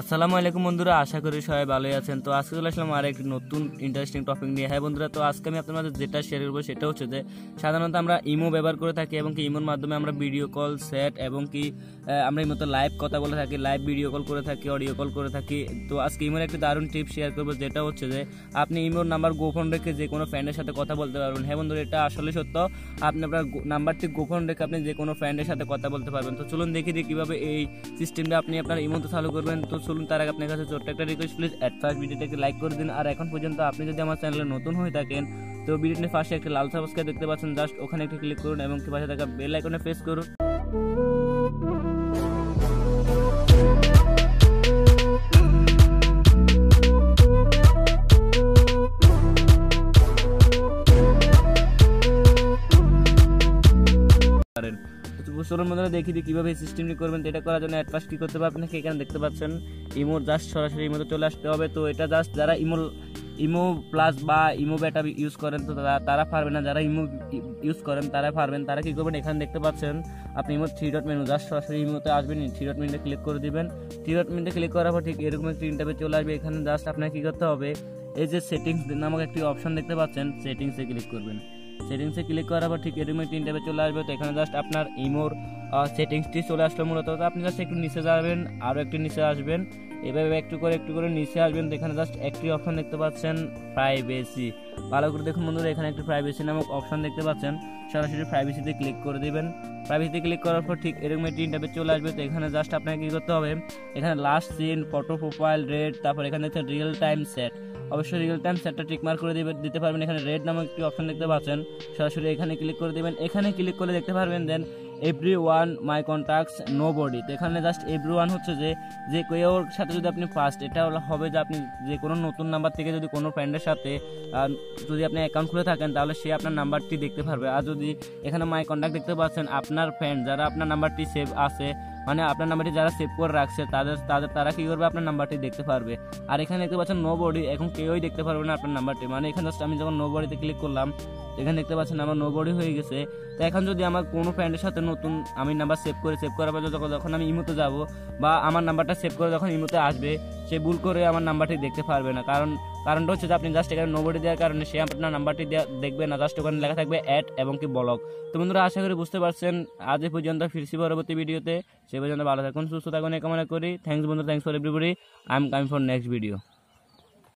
আসসালামু আলাইকুম বন্ধুরা, আশা করি সবাই ভালোই আছেন। তো আজকে চলে আসলাম আর একটি নতুন ইন্টারেস্টিং টপিক নিয়ে। হ্যাঁ বন্ধুরা, তো আজকে আমি আপনাদের যেটা শেয়ার করব সেটা হচ্ছে যে, সাধারণত আমরা ইমো ব্যবহার করে থাকি এবং কি ইমোর মাধ্যমে আমরা ভিডিও কল সেট এবং কি আমরা এই মতো লাইভ কথা বলে থাকি লাইভ ভিডিও কল করে থাকি অডিও কল করে থাকি। তো আজকে ইমোর একটি দারুণ টিপ শেয়ার করব, যেটা হচ্ছে যে, আপনি ইমোর নাম্বার গোপন রেখে যে কোনো ফ্রেন্ডের সাথে কথা বলতে পারবেন। হ্যাঁ বন্ধুরা, এটা আসলে সত্য। আপনি আপনার নাম্বারটি গোপন রেখে আপনি যে কোনো ফ্রেন্ডের সাথে কথা বলতে পারবেন। তো চলুন দেখি দিই কীভাবে এই সিস্টেমটা আপনি আপনার ইমোতে চালু করবেন। তো চলুন, তার আগে আপনার কাছে ছোট্ট একটা রিকোয়েস্ট প্লিজ অ্যাট ফার্স্ট ভিডিওটাকে লাইক করে দিন। আর এখন পর্যন্ত আপনি যদি আমার চ্যানেলে নতুন হয়ে থাকেন, তো ভিডিওটির পাশে একটা লাল সাবস্ক্রাইব দেখতে পাচ্ছেন। জাস্ট ওখানে একটি ক্লিক করুন এবং পাশে থাকা বেল আইকনে প্রেস করুন। চলুন বন্ধুরা দেখি দিই কীভাবে সিস্টেমটি করবেন তো এটা করার জন্য ফার্স্ট কী করতে হবে আপনাকে এখানে দেখতে পাচ্ছেন। ইমোর জাস্ট সরাসরি ইমোতে চলে আসতে হবে। তো এটা জাস্ট যারা ইমো ইমো প্লাস বা ইমো ব্যাটা ইউজ করেন, তো তারা তারা পারবেন না। যারা ইমো ইউজ করেন, তারা পারবেন। তারা কী করবেন? এখানে দেখতে পাচ্ছেন, আপনি Imo three dot menu just সরাসরি ইমোতে আসবেন। থ্রি ডট মেনুতে ক্লিক করে দিবেন। থ্রি ডট মেনুতে ক্লিক করার পর ঠিক এরকম একটি ইন্টারভিউ চলে আসবে। এখানে জাস্ট আপনাকে কী করতে হবে? এই যে সেটিংস নামক একটি অপশন দেখতে পাচ্ছেন সেটিংসে ক্লিক করবেন। সেটিংসে ক্লিক করার পর ঠিক এরকম একটি ইন্টারভিউ চলে আসবে। তো এখানে জাস্ট আপনার ইমোর সেটিংসটি চলে আসলো মূলত। তো আপনি জাস্ট একটু নিচে যাবেন আরও একটু নিচে আসবেন। এভাবে একটু করে একটু করে নিচে আসবেন। তো এখানে জাস্ট একটি অপশন দেখতে পাচ্ছেন প্রাইভেসি ভালো করে দেখুন বন্ধুরা, এখানে একটি প্রাইভেসি নামক অপশন দেখতে পাচ্ছেন। সরাসরি প্রাইভেসিতে ক্লিক করে দিবেন। প্রাইভেসিতে ক্লিক করার পর ঠিক এরকম একটি ইন্টারভিউ চলে আসবে। তো এখানে জাস্ট আপনাকে কী করতে হবে? এখানে last seen photo profile read তারপর এখানে দেখছেন রিয়েল টাইম সেট অবশ্যই রিয়েল টাইম সেটটা টিক মার্ক করে দিবে দিতে পারবেন। এখানে রেড নামক একটি অপশন দেখতে পাচ্ছেন। সরাসরি এখানে ক্লিক করে দিবেন। এখানে ক্লিক করে দেখতে পারবেন then every one my contacts nobody তো এখানে জাস্ট এভরি ওয়ান হচ্ছে যে যে কেউর সাথে যদি আপনি ফার্স্ট এটা হবে যে আপনি যে কোনো নতুন নাম্বার থেকে যদি কোনো ফ্রেন্ডের সাথে যদি আপনি অ্যাকাউন্ট খুলে থাকেন, তাহলে সে আপনার নাম্বারটি দেখতে পারবে। আর যদি এখানে মাই কন্ট্যাক্ট দেখতে পাচ্ছেন, আপনার ফ্রেন্ড যারা আপনার নাম্বারটি সেভ আছে মানে আপনার নাম্বারটি যারা সেভ করে রাখছে, তাদের তাদের, তারা কি করবে? আপনার নাম্বারটি দেখতে পারবে। আর এখানে দেখতে পাচ্ছেন নো বডি এখন কেউই দেখতে পারবে না আপনার নাম্বারটি মানে এখানে জাস্ট আমি যখন নো বডিতে ক্লিক করলাম, এখানে দেখতে পাচ্ছেন আমার নো বডি হয়ে গেছে। তো এখন যদি আমার কোনো ফ্রেন্ডের সাথে নতুন আমি নাম্বার সেভ করে সেভ করার পর যখন আমি ইমোতে যাব বা আমার নাম্বারটা সেভ করে যখন ইমোতে আসবে সে ভুল করে আমার নাম্বারটি দেখতে পারবে না। কারণ, কারণটা হচ্ছে যে আপনি জাস্ট এখানে নোবডি দেওয়ার কারণে সে আপনার নাম্বারটি দেখবে না। জাস্ট ওখানে লেখা থাকবে অ্যাড এবং কি ব্লক তো বন্ধুরা, আশা করি বুঝতে পারছেন। আজ পর্যন্ত ফিরছি পরবর্তী ভিডিওতে। সে পর্যন্ত ভালো থাকুন, সুস্থ থাকুন, এই কামনা করি। থ্যাংকস বন্ধু thanks for everybody I am coming for next video